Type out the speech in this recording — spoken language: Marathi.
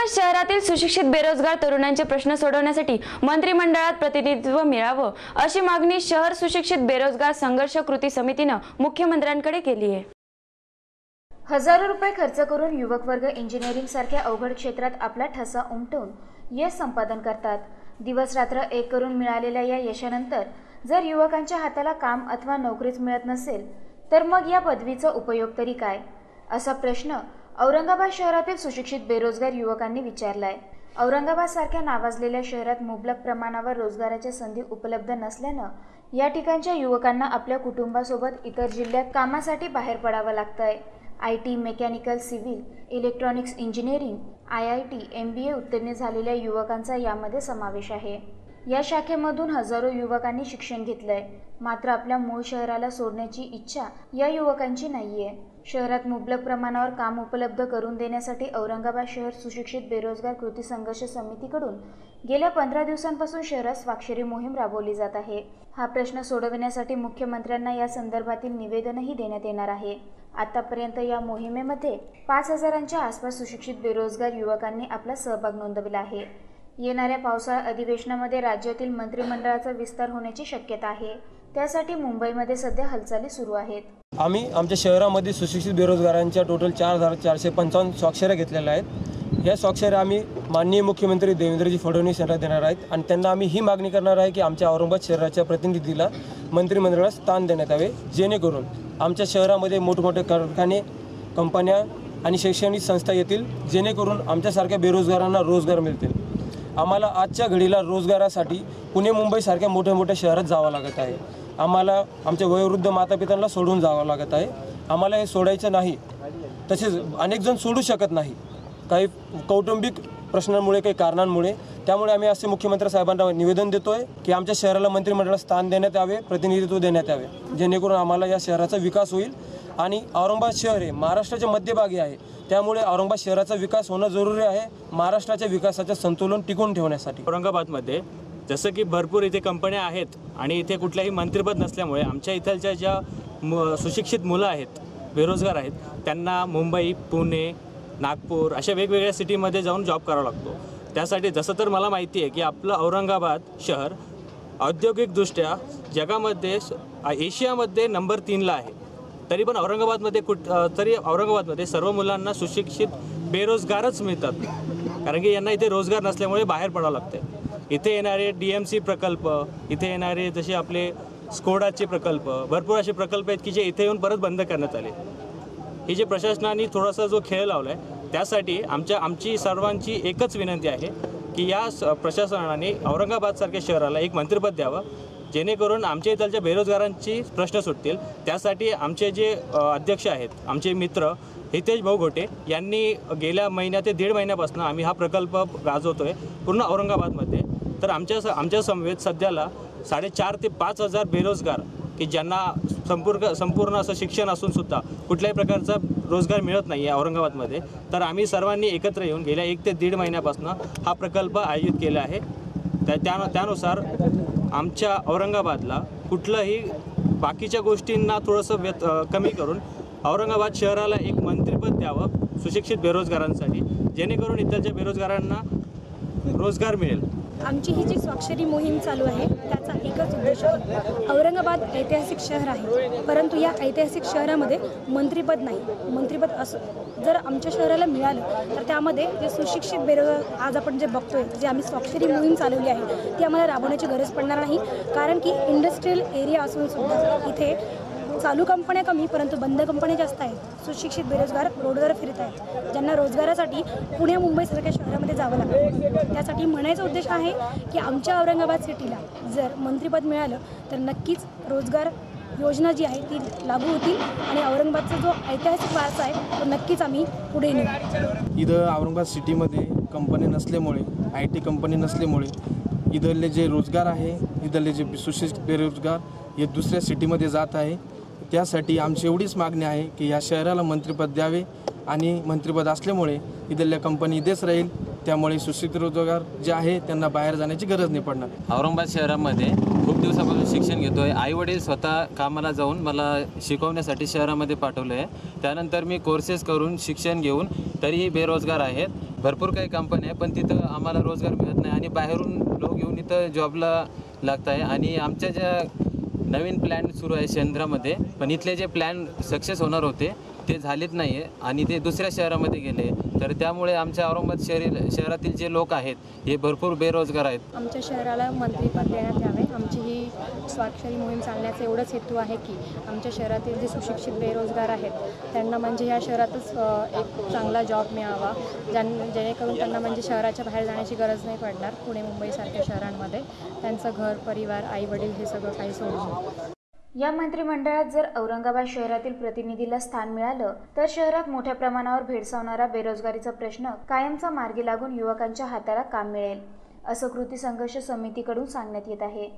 औरंगाबाद शहरातील सुशिक्षित बेरोजगार तरुणांचे प्रश्न सोडवण्यासाठी मंत्रिमंडळात प्रतिनिधित्व मिळावं अशी मागणी शहर सुशिक्षित बेरोजगार संघर्ष कृती समितीनं मुख्यमंत्र्यांकडे केली आहे. हजारो रुपये खर्च करून युवक वर्ग इंजिनिअरिंग सारख्या अवघड क्षेत्रात आपला ठसा उमटवून यश संपादन करतात. दिवस रात्र एक करून मिळालेल्या या यशानंतर जर युवकांच्या हाताला काम अथवा नोकरीच मिळत नसेल तर मग या पदवीचा उपयोग तरी काय? असा प्रश्न औरंगाबाद शहरातील सुशिक्षित बेरोजगार युवकांनी विचारलाय. औरंगाबाद सारख्या नावाजलेल्या शहरात मुबलक प्रमाणावर रोजगाराच्या संधी उपलब्ध नसल्यानं या ठिकाणच्या युवकांना आपल्या कुटुंबासोबत इतर जिल्ह्यात कामासाठी बाहेर पडावं लागतंय. I T mechanical civil electronics engineering I I T M B A उत्तीर्ण झालेल्या युवकांचा यामध्ये समावेश आहे. या शाखेमधून हजारो युवकांनी शिक्षण घेतलंय. मात्र आपल्या मूळ शहराला सोडण्याची इच्छा या युवकांची नाहीये. शहरात मुबलक प्रमाणावर काम उपलब्ध करून देण्यासाठी औरंगाबाद शहर सुशिक्षित बेरोजगार कृती संघर्ष समितीकडून गेल्या पंधरा दिवसांपासून शहरात स्वाक्षरी मोहीम राबवली जात आहे. हा प्रश्न सोडविण्यासाठी मुख्यमंत्र्यांना या संदर्भातील निवेदनही देण्यात येणार आहे. आतापर्यंत या मोहिमेमध्ये पाच हजारांच्या आसपास सुशिक्षित बेरोजगार युवकांनी आपला सहभाग नोंदविला आहे. येणाऱ्या पावसाळा अधिवेशनामध्ये राज्यातील मंत्रिमंडळाचा विस्तार होण्याची शक्यता आहे. त्यासाठी मुंबईमध्ये सध्या हालचाली सुरू आहेत. आम्ही आमच्या शहरामध्ये सुशिक्षित बेरोजगारांच्या टोटल चार हजार चारशे पंचावन्न स्वाक्षऱ्या घेतलेल्या आहेत. या स्वाक्षऱ्या आम्ही माननीय मुख्यमंत्री देवेंद्रजी फडणवीस यांना देणार आहेत आणि त्यांना आम्ही ही मागणी करणार आहे की आमच्या औरंगाबाद शहराच्या प्रतिनिधीला मंत्रिमंडळात स्थान देण्यात यावे जेणेकरून आमच्या शहरामध्ये मोठमोठे कारखाने कंपन्या आणि शैक्षणिक संस्था येतील जेणेकरून आमच्यासारख्या बेरोजगारांना रोजगार मिळतील. आम्हाला आजच्या घडीला रोजगारासाठी पुणे मुंबईसारख्या मोठ्या मोठ्या शहरात जावं लागत आहे. आम्हाला आमच्या वयोवृद्ध मातापित्यांना सोडून जावं लागत आहे. आम्हाला हे सोडायचं नाही. तसेच अनेक जण सोडू शकत नाही. काही कौटुंबिक प्रश्नांमुळे काही कारणांमुळे. त्यामुळे आम्ही असे मुख्यमंत्री साहेबांना निवेदन देतो आहे की आमच्या शहराला मंत्रिमंडळात स्थान देण्यात यावे प्रतिनिधित्व देण्यात यावे. जेणेकरून आम्हाला या शहराचा विकास होईल. आणि औरंगाबाद शहर हे महाराष्ट्राच्या मध्यभागी आहे. त्यामुळे औरंगाबाद शहराचा विकास होणं जरुरी आहे महाराष्ट्राच्या विकासाचं संतुलन टिकून ठेवण्यासाठी. औरंगाबादमध्ये जसं की भरपूर इथे कंपन्या आहेत आणि इथे कुठल्याही मंत्रिपद नसल्यामुळे आमच्या इथलच्या ज्या सुशिक्षित मुलं आहेत बेरोजगार आहेत त्यांना मुंबई पुणे नागपूर अशा वेगवेगळ्या सिटीमध्ये जाऊन जॉब करावा लागतो. त्यासाठी जसं तर मला माहिती आहे की आपलं औरंगाबाद शहर औद्योगिकदृष्ट्या जगामध्ये एशियामध्ये नंबर तीनला आहे. तरी पण औरंगाबादमध्ये कुठ तरी औरंगाबादमध्ये सर्व मुलांना सुशिक्षित बेरोजगारच मिळतात. कारण की यांना इथे रोजगार नसल्यामुळे बाहेर पडावं लागतं इथे येणारे डी एम सी प्रकल्प इथे येणारे जसे आपले स्कोडाचे प्रकल्प भरपूर असे प्रकल्प आहेत की जे इथे येऊन परत बंद करण्यात आले. हे जे प्रशासनाने थोडासा जो खेळ लावला आहे त्यासाठी आमच्या आमची सर्वांची एकच विनंती आहे की या स प्रशासनाने औरंगाबादसारख्या शहराला एक मंत्रिपद द्यावं. जेणेकरून आमच्या इथलच्या बेरोजगारांची प्रश्न सुटतील. त्यासाठी आमचे जे अध्यक्ष आहेत आमचे मित्र हितेश भाऊ घोटे यांनी गेल्या महिन्या ते दीड महिन्यापासून आम्ही हा प्रकल्प गाजवतो आहे पूर्ण औरंगाबादमध्ये. तर आमच्या स आमच्या समवेत सध्याला साडेचार ते पाच हजार बेरोजगार की ज्यांना संपूर्ण संपूर्ण असं शिक्षण असूनसुद्धा कुठल्याही प्रकारचा रोजगार मिळत नाही आहे औरंगाबादमध्ये. तर आम्ही सर्वांनी एकत्र येऊन गेल्या एक ते दीड महिन्यापासून हा प्रकल्प आयोजित केला आहे. त्या त्यानुसार आमच्या औरंगाबादला कुठलंही बाकीच्या गोष्टींना थोडंसं व्यत कमी करून औरंगाबाद शहराला एक मंत्रिपद द्यावं सुशिक्षित बेरोजगारांसाठी जेणेकरून इथलच्या बेरोजगारांना रोजगार मिळेल. आमची ही जी स्वाक्षरी मोहीम चालू आहे त्याचा आहे औरंगाबाद ऐतिहासिक शहर आहे. परंतु या ऐतिहासिक शहरामध्ये मंत्रीपद नाही. मंत्रीपद असं जर आमच्या शहराला मिळालं तर त्यामध्ये जे सुशिक्षित बेरोजगार आज आपण जे बघतोय जे आम्ही स्वाक्षरी मोहीम चालवली आहे ती आम्हाला राबवण्याची गरज पडणार नाही. कारण की इंडस्ट्रीयल एरिया असून सुद्धा इथे चालू कंपन्या कमी परंतु बंद कंपन्या जास्त आहेत. सुशिक्षित बेरोजगार रोडवर फिरत आहेत. ज्यांना रोजगारासाठी पुणे मुंबईसारख्या शहरामध्ये जावं लागतं. त्यासाठी म्हणायचा उद्देश आहे की आमच्या औरंगाबाद सिटीला जर मंत्रिपद मिळालं तर नक्कीच रोजगार योजना जी आहे ती लागू होतील. आणि औरंगाबादचा जो ऐतिहासिक वारसा आहे तो नक्कीच आम्ही पुढे नेऊ. इथं औरंगाबाद सिटीमध्ये कंपनी नसल्यामुळे आय टी कंपनी नसल्यामुळे इथले जे रोजगार आहे इथले जे सुशिक्षित बेरोजगार हे दुसऱ्या सिटीमध्ये जात आहे. त्यासाठी आमची एवढीच मागणी आहे की या शहराला मंत्रिपद द्यावे आणि मंत्रिपद असल्यामुळे इथल्या कंपनी इथेच राहील. त्यामुळे सुशिक्षित रोजगार जे आहे त्यांना बाहेर जाण्याची गरज नाही पडणार. औरंगाबाद शहरामध्ये खूप दिवसापासून शिक्षण घेतो आहे आई वडील स्वतः कामाला जाऊन मला शिकवण्यासाठी शहरामध्ये पाठवलं आहे त्यानंतर मी कोर्सेस करून शिक्षण घेऊन तरीही बेरोजगार आहेत. भरपूर काही कंपन्या आहे पण तिथं आम्हाला रोजगार मिळत नाही आणि बाहेरून लोक येऊन इथं जॉबला लागत आहे आणि आमच्या ज्या नवीन प्लॅन सुरू आहे शेंद्रामध्ये पण इथले जे प्लॅन सक्सेस होणार होते ते झालेच नाही आहे आणि ते दुसऱ्या शहरामध्ये गेले. तर त्यामुळे आमच्या औरंगाबाद शहरी शहरातील जे लोक आहेत हे भरपूर बेरोजगार आहेत. आमच्या शहराला मंत्रीपद देण्यात यावे. आमची ही स्वाक्षरी मोहीम चालण्याचा एवढंच हेतू आहे की आमच्या शहरातील जे सुशिक्षित बेरोजगार आहेत त्यांना म्हणजे ह्या शहरातच एक चांगला जॉब मिळावा. ज्यां जेणेकरून त्यांना म्हणजे शहराच्या बाहेर जाण्याची गरज नाही पडणार पुणे मुंबईसारख्या शहरांमध्ये. त्यांचं घर परिवार आई वडील हे सगळं काही सोडून. या मंत्रिमंडळात जर औरंगाबाद शहरातील प्रतिनिधीला स्थान मिळालं तर शहरात मोठ्या प्रमाणावर भेडसावणारा बेरोजगारीचा प्रश्न कायमचा मार्गी लागून युवकांच्या हाताला काम मिळेल असं कृती संघर्ष समितीकडून सांगण्यात येत आहे.